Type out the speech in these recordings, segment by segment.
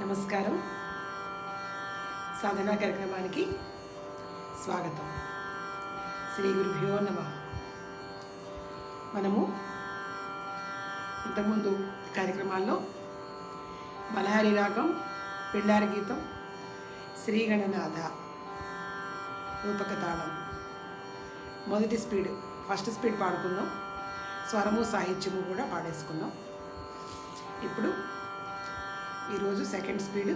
నమస్కారం. సాధనా కార్యక్రమానికి స్వాగతం. శ్రీ గురుభ్యో నమ. మనము ఇంతకుముందు కార్యక్రమాల్లో బలహారి రాగం పిండార గీతం శ్రీగణనాథ రూపకతాళం మొదటి స్పీడ్ ఫస్ట్ స్పీడ్ పాడుకుందాం. స్వరము సాహిత్యము కూడా పాడేసుకుందాం. ఇప్పుడు ఈరోజు సెకండ్ స్పీడ్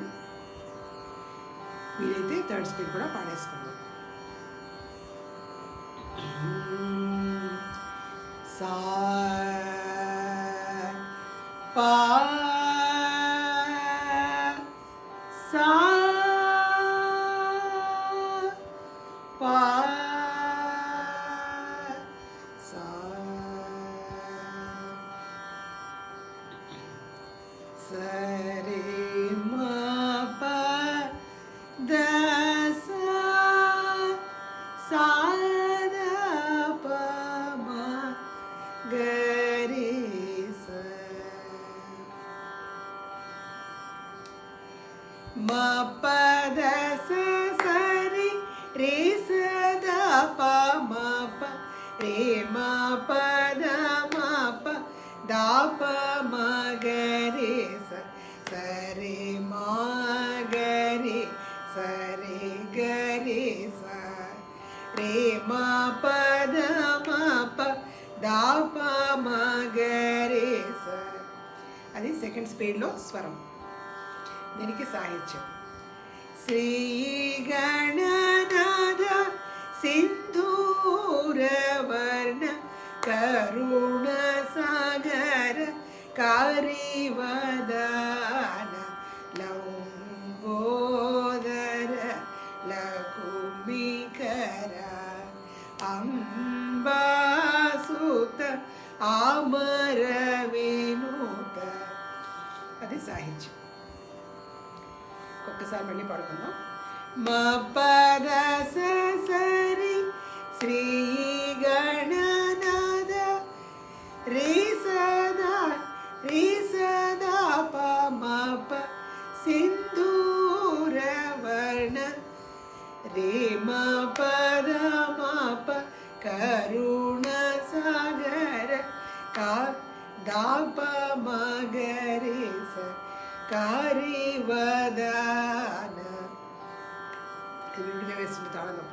వీలైతే థర్డ్ స్పీడ్ కూడా పాడేసుకుందాం సా పా సా సరే మా ప ద సా సా. ద ప మ గ రే స మ ప ద స స రి రే స ద ప మ ప రే ప ప ప మ గ రే సరే స సరే గరి గ మా స రే గ ప ద ప గ రే స. అది సెకండ్ స్పీడ్లో స్వరం. దీనికి సాహిత్యం. శ్రీ గణనాథ సింధూరవర్ణ కరుణ సాగర కారివదాన లంబోదర లకుమికర అంబాసుత ఆమర వినూత అది సాహిత్యం. ఒక్కసారి మళ్ళీ పాడుకుందాం. మా పద సరి శ్రీ గణనాద రే సదా రే సదా ప మ ప సింధూరవర్ణ రే మ పద మ ప కరుణ సాగర కా దాప మగరే స కారివదాన విడిగా వేస్తుంటే తాళం తప్ప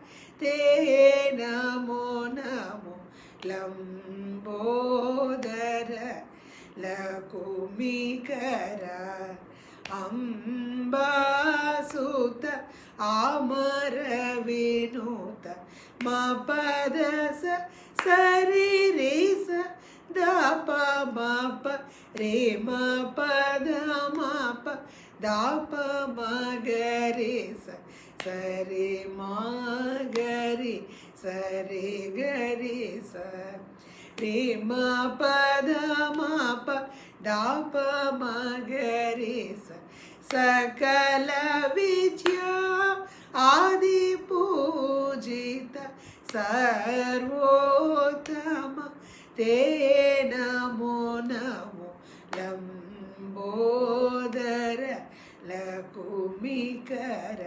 ते नमो नमो लम्बोदर लकुमिकर अम्बासुत आमरविनुत मपदस सरिरिस दप मप रे मपद मप दाप मगरिस సరే మా గరి సరే గరి స. రే మా పద మా ప దాప మా గరి స. సకల విద్య ఆది పూజిత సర్వోత్తమ. తే నమో నమో లంబోదర లకుమికర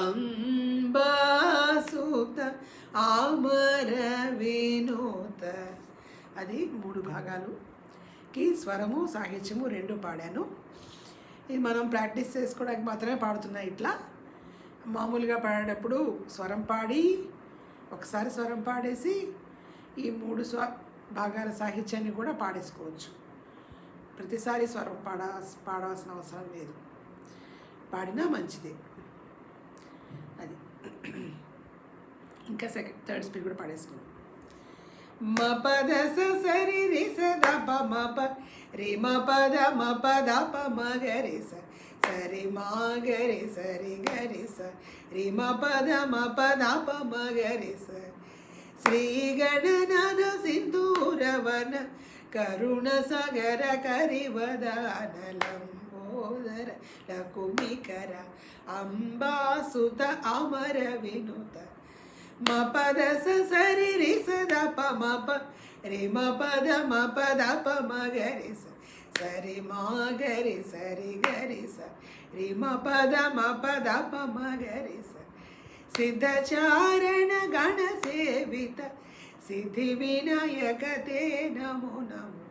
అంబాసుత ఆమర వినూత అది మూడు భాగాలుకి స్వరము సాహిత్యము రెండు పాడాను. ఇది మనం ప్రాక్టీస్ చేసుకోవడానికి మాత్రమే పాడుతున్నాయి ఇట్లా. మామూలుగా పాడేటప్పుడు స్వరం పాడి ఒకసారి స్వరం పాడేసి ఈ మూడు స్వ భాగాల సాహిత్యాన్ని కూడా పాడేసుకోవచ్చు. ప్రతిసారి స్వరం పాడా పాడాల్సిన అవసరం లేదు. పాడినా మంచిదే అది ఇంకా సెకండ్ థర్డ్ స్పీడ్ కూడా పాడేసుకుందాం మ పద స సరి రి స ద ప మ ప. రి మ పద మ పద ప మ గ రి స. సరి మా గ రి స రి గ రి స. రి మ పద మ పద ప మ గ రి స. శ్రీ గణనాథ సింధూరవన కరుణ సగర కరివదాన లంబోదర లకుమికర అంబాసుత అమర వినుత మ పద స సరి రి స ద ప మ ప రి మ పద మ పద ప మ గ రి స సరి మ గ రి సరి గ రి స రి మ పద మ పద ప మ గ రి స సిద్ధచారణ గణ సేవిత సిద్ధి వినాయక తే నమో నమో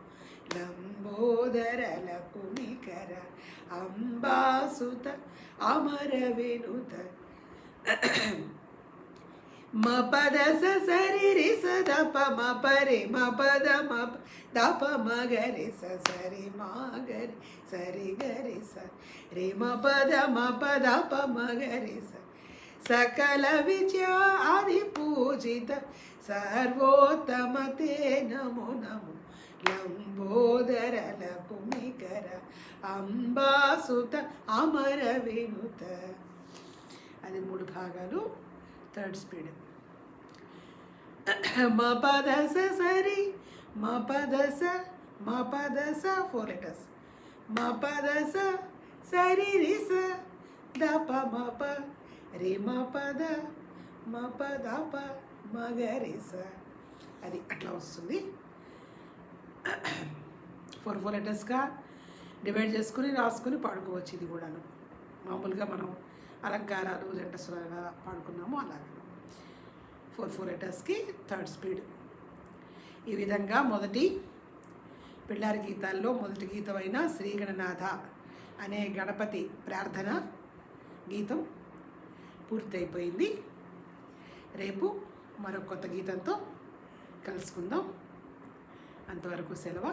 లంబోదర లకుమికర అంబాసుత అమర వినుత మ పద సరి రి స ద మ పరి మ పద మ దప ద మ గ స సరి మా గ సరి గరి స రి మ పద మ పద ప మ గ స సకల విద్యా ఆది పూజిత సర్వోత్తమ తే నమో నమో లంబోదర లకుమికర అంబాసుత అమర వినుత. అది మూడు భాగాలు. థర్డ్ స్పీడ్ మ పదస సరి మ పదస స మ ఫోర్ లెటర్స్ మ పదస సరి రిస ద ప మ ప రి మ పద మ ప ద ప రి అది అట్లా వస్తుంది. ఫోర్ ఫోర్ లెటర్స్గా డివైడ్ చేసుకుని రాసుకుని పాడుకోవచ్చు ఇది కూడాను. మామూలుగా మనం అలంకారాలు జంట స్వరాలుగా పాడుకున్నాము అలాగే. ఫోర్ ఫోర్ లెటర్స్కి థర్డ్ స్పీడ్ ఈ విధంగా మొదటి పిల్లారి గీతాల్లో మొదటి గీతమైన శ్రీగణనాథ అనే గణపతి ప్రార్థన గీతం పూర్తయిపోయింది. రేపు మరో కొత్త గీతంతో కలుసుకుందాం. అంతవరకు సెలవు.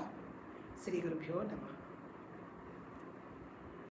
శ్రీ గురుభ్యో నమ.